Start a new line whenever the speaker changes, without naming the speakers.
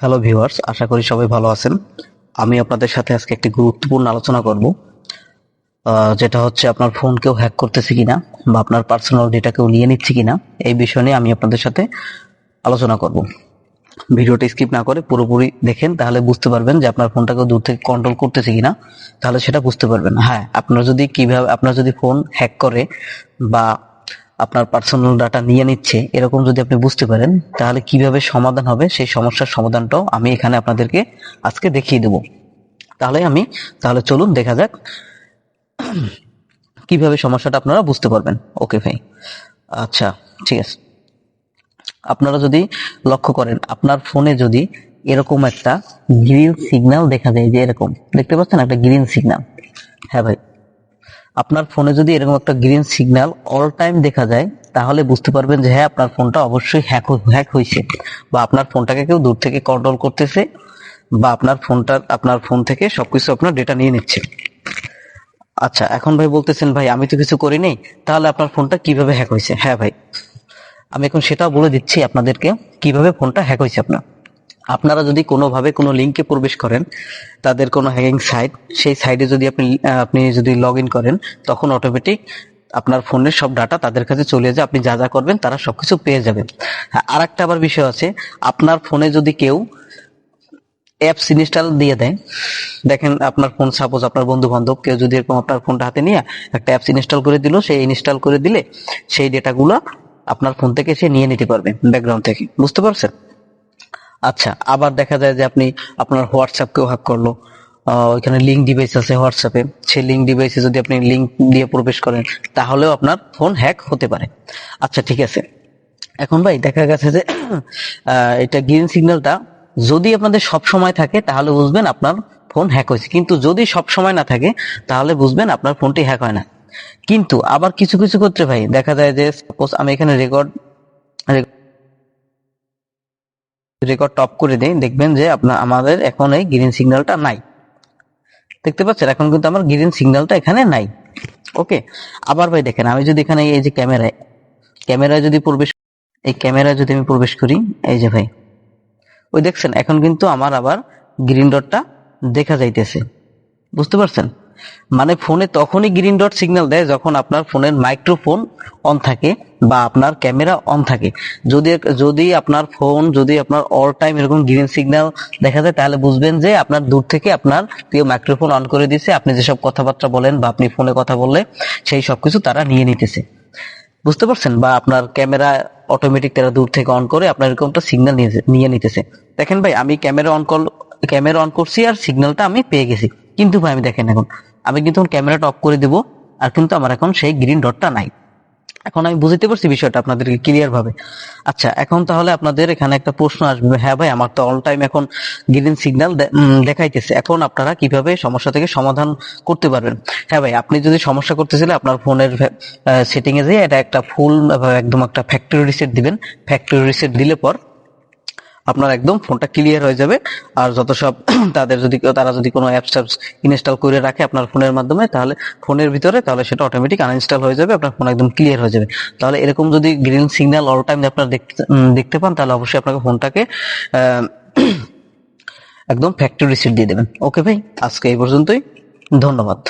Hello viewers আশা করি সবাই ভালো আছেন। আমি আপনাদের সাথে আজকে একটি গুরুত্বপূর্ণ আলোচনা করব যেটা হচ্ছে আপনার ফোন কেউ হ্যাক করতেছে কিনা বা আপনার পার্সোনাল ডেটা কেউ নিয়ে নিচ্ছে কিনা, এই বিষয় নিয়ে আমি আপনাদের সাথে আলোচনা করব। ভিডিওটা স্কিপ না করে পুরোপুরি দেখেন, তাহলে বুঝতে পারবেন যে আপনার ফোনটাকে দূর থেকে কন্ট্রোল করতেছে কিনা, তাহলে সেটা বুঝতে পারবেন। হ্যাঁ আপনার যদি কীভাবে আপনার যদি ফোন হ্যাক করে বা আপনার পার্সোনাল ডাটা নিয়ে নিচ্ছে, এরকম যদি আপনি বুঝতে পারেন, তাহলে কীভাবে সমাধান হবে সেই সমস্যার সমাধানটাও আমি এখানে আপনাদেরকে আজকে দেখিয়ে দেব। তাহলে আমি, তাহলে চলুন দেখা যাক কীভাবে সমস্যাটা আপনারা বুঝতে পারবেন। ওকে ভাই। আচ্ছা ঠিক আছে। আপনারা যদি লক্ষ্য করেন, আপনার ফোনে যদি এরকম একটা গ্রিন সিগন্যাল দেখা যায় যে এরকম, দেখতে পাচ্ছেন? একটা গ্রিন সিগন্যাল হ্যাঁ ভাই। আপনার ফোনে যদি এরকম একটা গ্রিন সিগন্যাল অল টাইম দেখা যায়, তাহলে বুঝতে পারবেন যে হ্যাঁ আপনার ফোনটা অবশ্যই হ্যাক হ্যাক হয়েছে। বা আপনার ফোনটাকে কেউ দূর থেকে কন্ট্রোল করতেছে, বা আপনার ফোনটা আপনার ফোন থেকে সবকিছু আপনার ডেটা নিয়ে নিচ্ছে। আচ্ছা এখন ভাই বলতেছেন, ভাই, আমি তো কিছু করি নাই তাহলে আপনার ফোনটা কীভাবে হ্যাক হয়েছে? হ্যাঁ ভাই। আমি এখন সেটাও বলে দিচ্ছি আপনাদেরকে, কীভাবে ফোনটা হ্যাক হয়েছে আপনার। আপনারা যদি কোনোভাবে কোনো লিঙ্কে প্রবেশ করেন, তাদের কোনো হ্যাকিং সাইট সেই সাইটে যদি আপনি আপনি যদি লগ ইন করেন, তখন অটোমেটিক আপনার ফোনের সব ডাটা তাদের কাছে চলে যায়, আপনি যা যা করবেন তারা সবকিছু পেয়ে যাবেন। হ্যাঁ আর একটা আবার বিষয় আছে, আপনার ফোনে যদি কেউ অ্যাপস ইনস্টল দিয়ে দেয়, দেখেন আপনার ফোন সাপোজ আপনার বন্ধু বান্ধব কেউ যদি এরকম আপনার ফোনটা হাতে নিয়ে একটা অ্যাপস ইনস্টল করে দিল সেই ইনস্টল করে দিলে সেই ডেটাগুলো আপনার ফোন থেকে সে নিয়ে নিতে পারবে ব্যাকগ্রাউন্ড থেকে, বুঝতে পারছেন? আচ্ছা আবার দেখা যায় যে আপনি আপনার হোয়াটসঅ্যাপ কেউ হ্যাক করল। ওইখানে লিঙ্ক ডিভাইস আছে হোয়াটসঅ্যাপে সেই লিঙ্ক ডিভাইসে যদি আপনি লিঙ্ক দিয়ে প্রবেশ করেন, তাহলেও আপনার ফোন হ্যাক হতে পারে। আচ্ছা ঠিক আছে। এখন ভাই, দেখা গেছে যে এটা গ্রিন সিগন্যালটা যদি আপনাদের সব সময় থাকে, তাহলে বুঝবেন আপনার ফোন হ্যাক হয়েছে। কিন্তু যদি সব সময় না থাকে, তাহলে বুঝবেন আপনার ফোনটি হ্যাক হয় না। কিন্তু আবার কিছু কিছু ক্ষেত্রে ভাই, দেখা যায় যে সাপোজ আমি এখানে রেকর্ড রেকর্ড টপ করে দেই, দেখবেন যে আপনার আমাদের এখন এই গ্রিন সিগন্যালটা নাই। দেখতে পাচ্ছেন? এখন কিন্তু আমার গ্রিন সিগন্যালটা এখানে নাই। ওকে আবার ভাই দেখেন, আমি যদি এখানে এই যে ক্যামেরায় ক্যামেরায় যদি প্রবেশ, এই ক্যামেরায় যদি আমি প্রবেশ করি, এই যে ভাই, ওই দেখছেন, এখন কিন্তু আমার আবার গ্রিন ডটটা দেখা যাইতেছে। বুঝতে পারছেন? মানে ফোনে তখনই গ্রিন ডট সিগন্যাল দেয় যখন আপনার ফোনের মাইক্রোফোন অন থাকে বা আপনার ক্যামেরা অন থাকে। যদি যদি আপনার ফোন যদি আপনার অল টাইম এরকম গ্রিন সিগন্যাল দেখা যায়, তাহলে বুঝবেন যে আপনার দূর থেকে আপনার কেউ মাইক্রোফোন অন করে দিছে আপনি যেসব কথাবার্তা বলেন বা আপনি ফোনে কথা বললে, সেই সবকিছু তারা নিয়ে নিতেছে। বুঝতে পারছেন? বা আপনার ক্যামেরা অটোমেটিক তারা দূর থেকে অন করে আপনার এরকমটা সিগন্যাল নিয়ে নিতেছে। দেখেন ভাই, আমি camera on call camera on করছি আর সিগন্যালটা আমি পেয়ে গেছি। কিন্তু ভাই, আমি দেখেন এখন আমি কিন্তু ক্যামেরাটা অফ করে দেবো, আর কিন্তু আমার এখন সেই গ্রিন ডটটা নাই। এখন আমি বুঝতে পারছি বিষয়টা আপনাদেরকে ক্লিয়ার ভাবে। আচ্ছা এখন তাহলে আপনাদের এখানে একটা প্রশ্ন আসবে হ্যাঁ ভাই, আমার তো অল টাইম এখন গ্রিন সিগন্যাল দেখাইতেছে। এখন আপনারা কীভাবে সমস্যা থেকে সমাধান করতে পারবেন? হ্যাঁ ভাই, আপনি যদি সমস্যা করতেছিলেন আপনার ফোনের সেটিং এ যেয়ে এটা একটা ফুল একদম একটা ফ্যাক্টরি রিসেট দিবেন। ফ্যাক্টরি রিসেট দিলে পর আপনার একদম ফোনটা ক্লিয়ার হয়ে যাবে। আর যত সব তাদের যদি তারা যদি কোনো অ্যাপস ট্যাপস ইনস্টল করে রাখে আপনার ফোনের মাধ্যমে, তাহলে ফোনের ভিতরে, তাহলে সেটা অটোমেটিক আনইনস্টল হয়ে যাবে, আপনার ফোন একদম ক্লিয়ার হয়ে যাবে। তাহলে এরকম যদি গ্রিন সিগন্যাল অল টাইম আপনার দেখতে দেখতে পান, তাহলে অবশ্যই আপনাকে ফোনটাকে একদম ফ্যাক্টরি রিসেট দিয়ে দেবেন। ওকে ভাই, আজকে এই পর্যন্তই। ধন্যবাদ।